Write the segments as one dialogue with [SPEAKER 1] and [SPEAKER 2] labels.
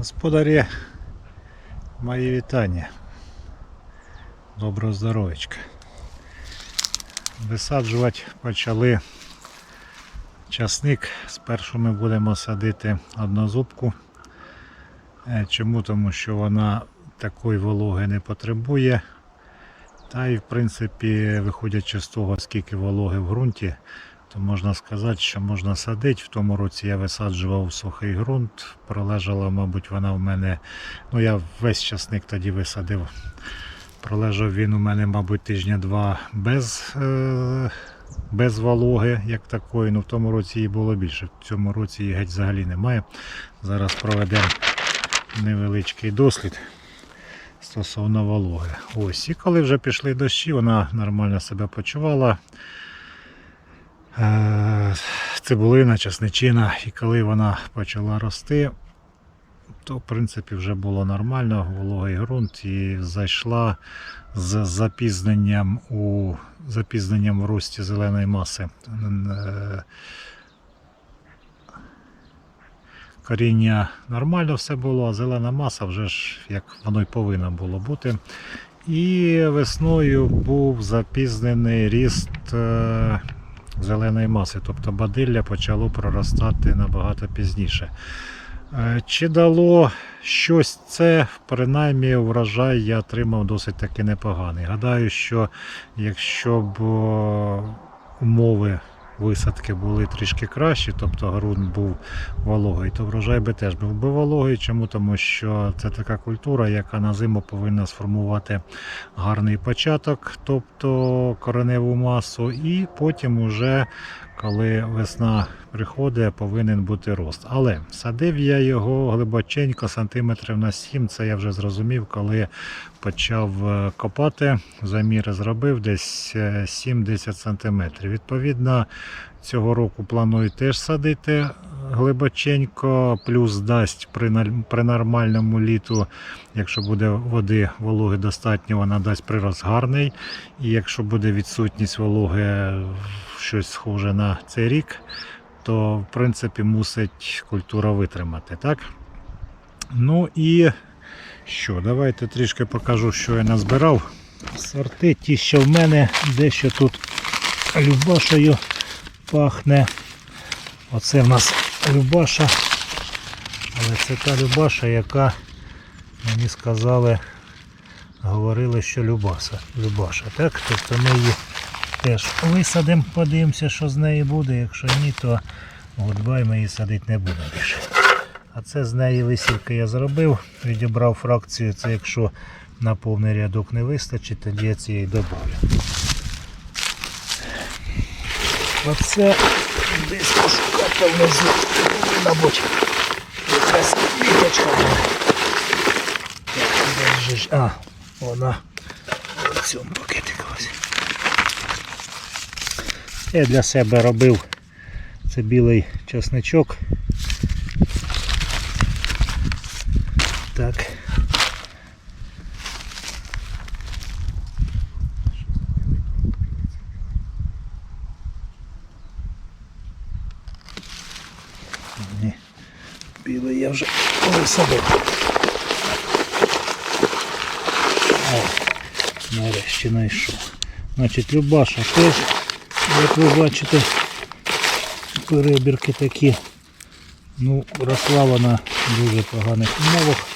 [SPEAKER 1] Господарі, мої вітання. Доброго здоров'ячка. Висаджувати почали часник. Спершу ми будемо садити однозубку. Е, Чому? Тому що вона такої вологи не потребує. Та й в принципі, виходячи з того, скільки вологи в ґрунті, то можна сказати, що можна садити. В тому році я висаджував сухий ґрунт. Пролежала, мабуть, вона в мене. Ну, я весь часник тоді висадив. Пролежав він у мене, мабуть, тижня два без, е, без вологи, як такої. Ну, в тому році її було більше. В цьому році її геть взагалі немає. Зараз проведемо невеличкий дослід стосовно вологи. Ось. І коли вже пішли дощі, вона нормально себе почувала. Е, Цибулина, часничина, і коли вона почала рости, то в принципі вже було нормально, вологий ґрунт і зайшла з запізненням у запізненням в рості зеленої маси. Е, Коріння нормально все було, а зелена маса вже ж як воно й повинно було бути. І весною був запізнений ріст е, зеленої маси, тобто бадилля почало проростати набагато пізніше. Е, Чи дало щось це, принаймні врожай я отримав досить таки непоганий. Гадаю, що якщо б умови висадки були трішки кращі, тобто ґрунт був вологий, то врожай би теж був би вологий. Чому? Тому що це така культура, яка на зиму повинна сформувати гарний початок, тобто кореневу масу, і потім уже коли весна приходить, повинен бути рост. Але садив я його глибоченько, сантиметрів на 7. Це я вже зрозумів, коли почав е, копати. Заміри зробив десь е, 7-10 сантиметрів. Відповідно, цього року планую теж садити глибоченько, плюс дасть при, при нормальному літу, якщо буде води вологи достатньо, вона дасть прирост гарний. І якщо буде відсутність вологи щось схоже на цей рік, то в принципі мусить культура витримати. Так? Ну і що, давайте трішки покажу, що я назбирав. Сорти ті, що в мене дещо тут любашею пахне. Оце в нас Любаша. Але це та Любаша, яка мені сказали, говорили, що Любаса. Любаша. Так? Тобто ми її теж висадимо, подивимося, що з неї буде. Якщо ні, то гудбай ми її садити не будемо більше. А це з неї висівки я зробив, відібрав фракцію, це якщо на повний рядок не вистачить, тоді я цієї додаю. Оце десь пошукати внизу бути якась квіточка. Так, де ж? А, вона в цьому пакетику ось. Я для себе робив це білий чесничок. Так. Ні. Білий я вже висадив. О, нарешті знайшов. Значить, Любаша теж, як ви бачите, перебірки такі. Ну, росла вона в дуже поганих умовах.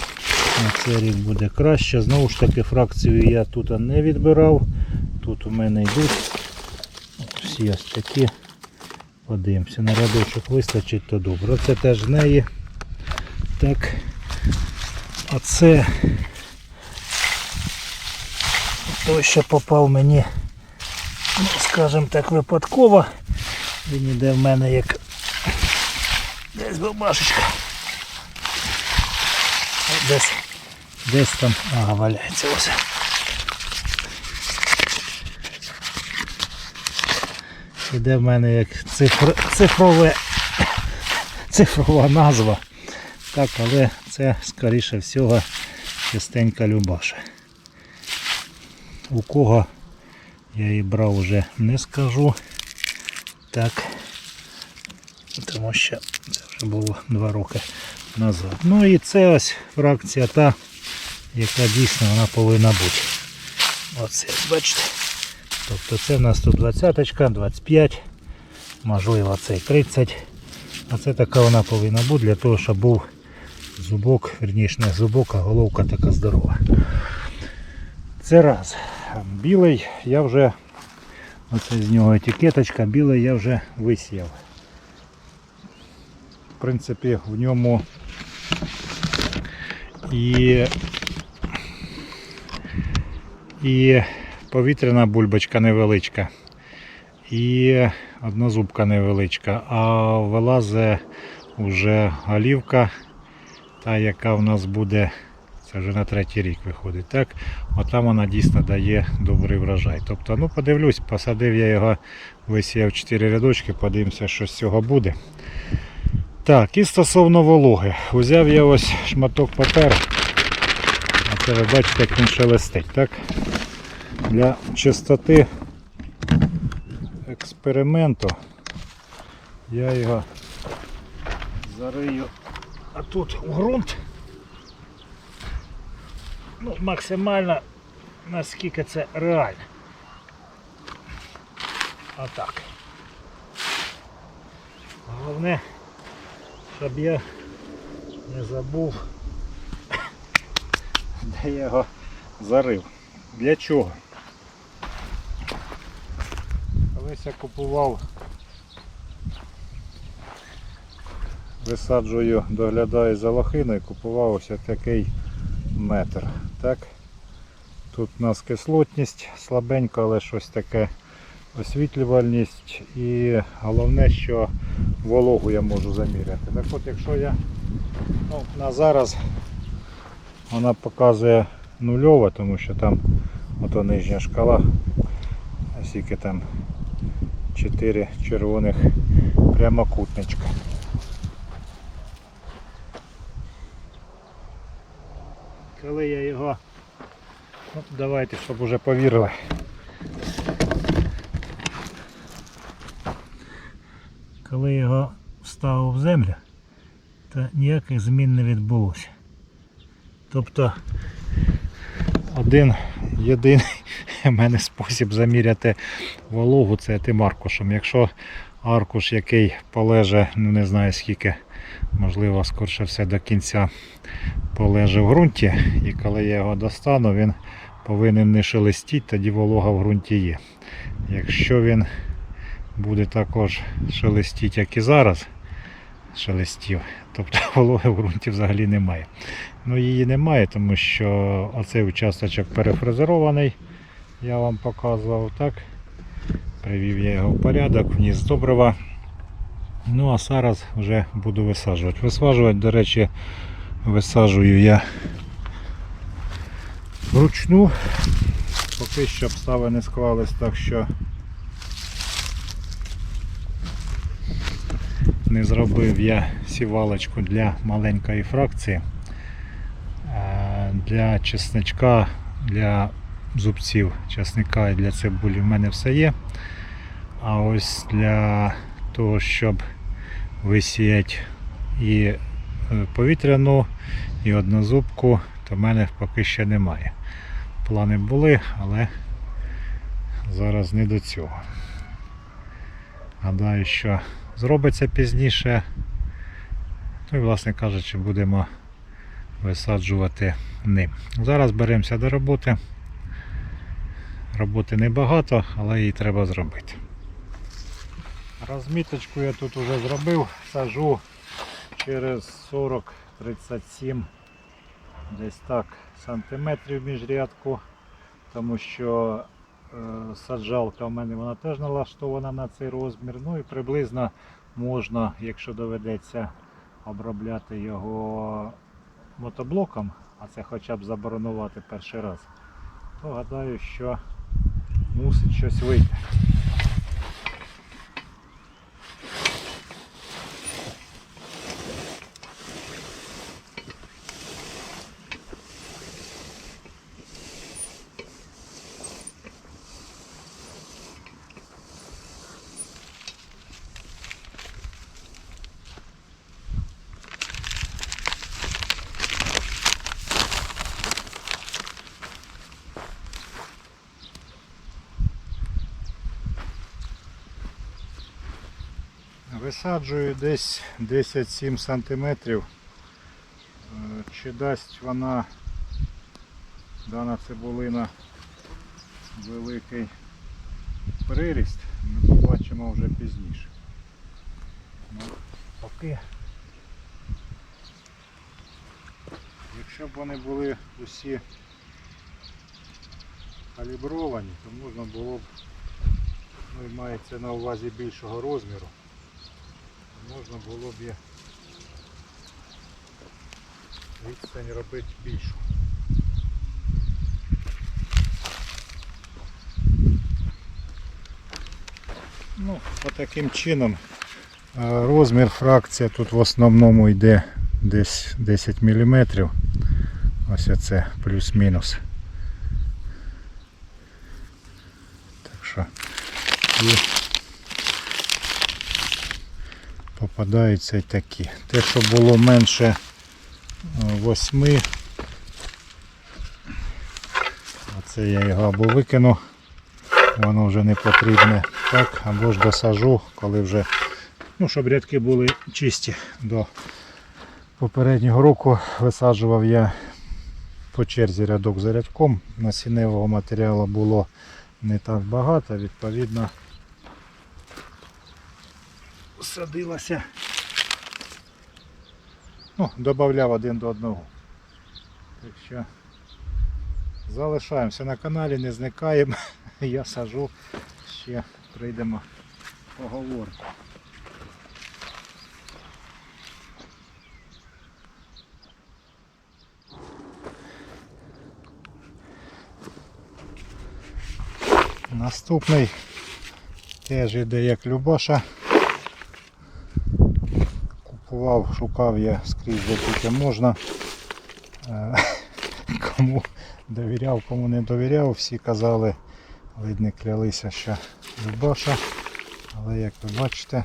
[SPEAKER 1] На цей рік буде краще. Знову ж таки, фракцію я тут не відбирав. Тут у мене йдуть всі ось такі. Подивимося, на рядочок вистачить, то добре. Це теж з неї. Так. А це той, що попав мені, ну, скажімо так, випадково. Він іде в мене як десь бабашечка. Десь, десь там, ага, валяється ось. Іде в мене як цифр, цифрове, цифрова назва. Так, але це скоріше всього чистенька любаша. У кого я її брав вже не скажу. Так. Тому що це вже було два роки назад. Ну і це ось фракція та, яка дійсно вона повинна бути. Оце, бачите. Тобто це в нас тут 20, 25, можливо це 30. А це така вона повинна бути для того, щоб був зубок, верніше не зубок, а головка така здорова. Це раз. Білий я вже, оце з нього етикеточка, білий я вже висіяв. В принципі, в ньому і, і повітряна бульбочка невеличка, і однозубка невеличка, а вилазить вже голівка, та яка в нас буде, це вже на третій рік виходить. Так, от там вона дійсно дає добрий врожай. Тобто, ну подивлюсь, посадив я його, висіяв 4 рядочки, подивимося, що з цього буде. Так, і стосовно вологи. Узяв я ось шматок паперу. А це ви бачите, як він шелестить, так? Для чистоти експерименту я його зарию а тут в ґрунт. Ну, максимально наскільки це реально. Отак. Головне, щоб я не забув, де я його зарив. Для чого? Колись я купував, висаджую, доглядаю за лохиною, купував ось такий метр. Так? Тут у нас кислотність слабенька, але щось таке освітлювальність і головне, що вологу я можу заміряти. Так от, якщо я ну, на зараз вона показує нульова, тому що там ото нижня шкала, скільки там 4 червоних прямокутничка. Коли я його, ну, давайте, щоб уже повірили. Коли його вставив в землю, то ніяких змін не відбулося. Тобто один єдиний в мене спосіб заміряти вологу це тим аркушем. Якщо аркуш, який полеже, ну не знаю скільки, можливо, скорше все до кінця полеже в ґрунті, і коли я його достану, він повинен не шелестіти, тоді волога в ґрунті є. Якщо він буде також шелестіти, як і зараз шелестів, тобто вологи в ґрунті взагалі немає. Ну її немає, тому що оцей участочок перефрезерований, я вам показував так. Привів я його в порядок, вніс добрива. Ну а зараз вже буду висаджувати. Висаджувати, до речі, висаджую я вручну. Поки що обставини склались так, що не зробив я сівалочку для маленької фракції. Е, Для чесничка, для зубців чесника і для цибулі в мене все є. А ось для того, щоб висіяти і е, повітряну, і однозубку, то в мене поки ще немає. Плани були, але зараз не до цього. Гадаю, що зробиться пізніше. Ну і, власне кажучи, будемо висаджувати ним. Зараз беремося до роботи. Роботи небагато, але її треба зробити. Розміточку я тут вже зробив, сажу через 40-37 десь так сантиметрів між рядку, тому що е, саджалка в мене вона теж налаштована на цей розмір. Ну і приблизно можна, якщо доведеться обробляти його мотоблоком, а це хоча б заборонувати перший раз, то гадаю, що мусить щось вийти. Висаджую десь 10-7 сантиметрів. Е, Чи дасть вона дана цибулина великий приріст, ми побачимо вже пізніше. Ну, поки, якщо б вони були усі калібровані, то можна було б, ну і мається на увазі більшого розміру, можна було б відстань робити більшу. Ну, таким чином е, розмір фракція тут в основному йде десь 10 мм. Ось оце плюс-мінус. Так що попадаються такі. Те, що було менше 8, оце я його або викину воно вже не потрібне. Так, або ж досажу, коли вже, ну, щоб рядки були чисті. До попереднього року висаджував я по черзі рядок за рядком. Насінневого матеріалу було не так багато, відповідно садилося. Ну, додавав один до одного. Так що залишаємося на каналі, не зникаємо. Я сажу, ще прийдемо поговоримо. Наступний теж іде як Любаша. Купував, шукав я скрізь де тільки можна. Е, Кому довіряв, кому не довіряв, всі казали, видно клялися, що Любаша. Але як ви бачите,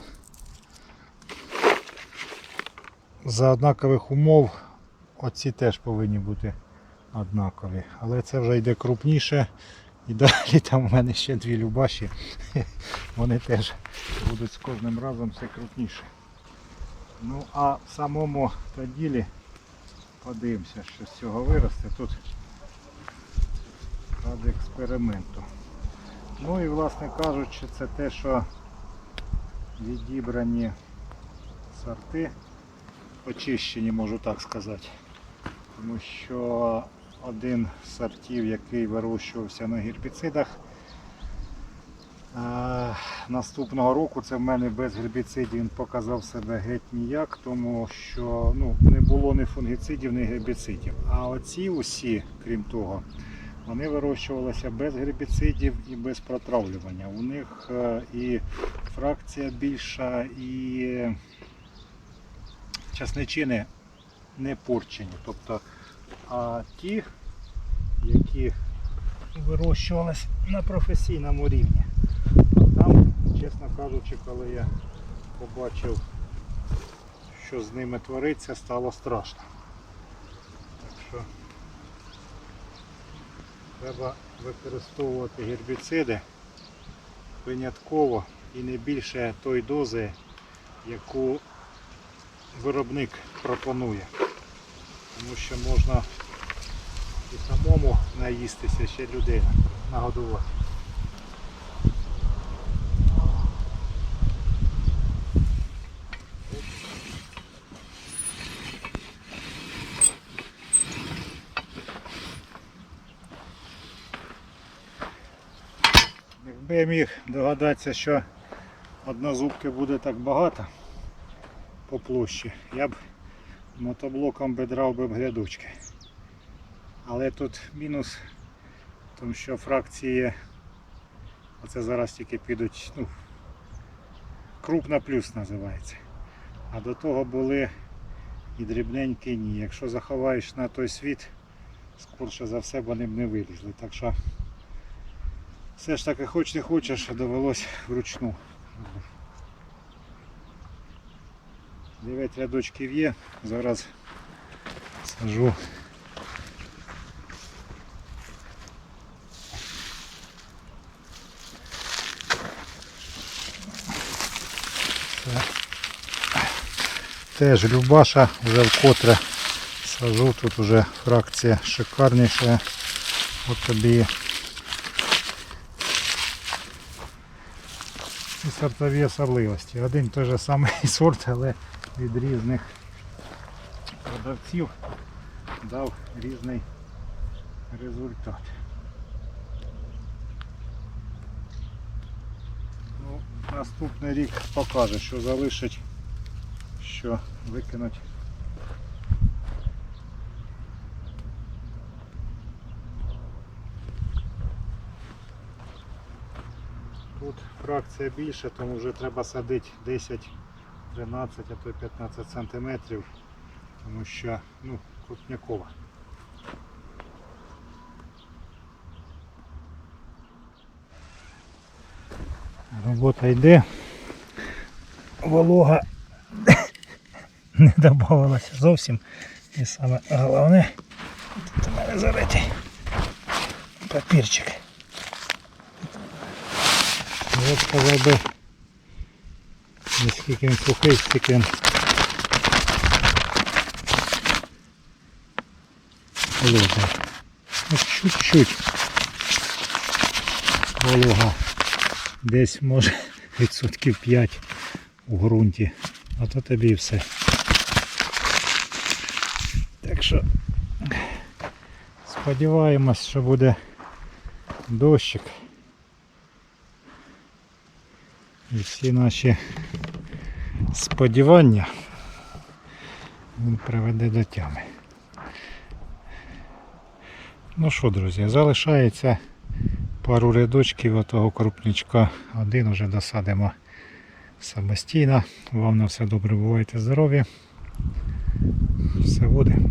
[SPEAKER 1] за однакових умов оці теж повинні бути однакові. Але це вже йде крупніше. І далі там у мене ще дві любаші. Вони теж будуть з кожним разом все крупніше. Ну а в самому поділі подивимося, що з цього виросте. Тут ради експерименту. Ну і власне кажучи, це те, що відібрані сорти, очищені, можу так сказати. Тому що один з сортів, який вирощувався на гербіцидах, наступного року це в мене без гербіцидів він показав себе геть ніяк, тому що ну, не було ні фунгіцидів, ні гербіцидів. А оці усі, крім того, вони вирощувалися без гербіцидів і без протравлювання. У них е, і фракція більша, і часничини не порчені. Тобто, а ті, які вирощувалися на професійному рівні, чесно кажучи, коли я побачив, що з ними твориться, стало страшно. Так що треба використовувати гербіциди винятково і не більше той дози, яку виробник пропонує. Тому що можна і самому наїстися ще людей нагодувати. Я міг догадатися, що однозубки буде так багато по площі, я б мотоблоком би драв би б грядочки. Але тут мінус, тому що фракції, оце зараз тільки підуть, ну, крупна плюс називається. А до того були і дрібненькі ні. Якщо заховаєш на той світ, скорше за все вони б не вилізли. Так що все ж таки хоч не хочеш, довелось вручну. Дев'ять рядочків є, зараз сажу. Теж Любаша вже вкотре сажу. Тут вже фракція шикарніша. От тобі сортові особливості. Один той же самий сорт, але від різних продавців дав різний результат. Ну, наступний рік покаже, що залишить, що викинуть. Тут фракція більше, тому вже треба садити 10, 13, а то й 15 сантиметрів, тому що ну, крупнякова. Робота йде. Волога не додавалася зовсім. І саме головне, тут у мене заритий папірчик. Я б сказав би, наскільки він сухий, стільки він холодний. Чуть-чуть волога. Десь може відсотків 5 у ґрунті. А то тобі і все. Так що сподіваємось, що буде дощик. І всі наші сподівання він приведе до тями. Ну що, друзі, залишається пару рядочків отого крупничка. Один вже досадимо самостійно. Вам на все добре, бувайте здорові. Все буде.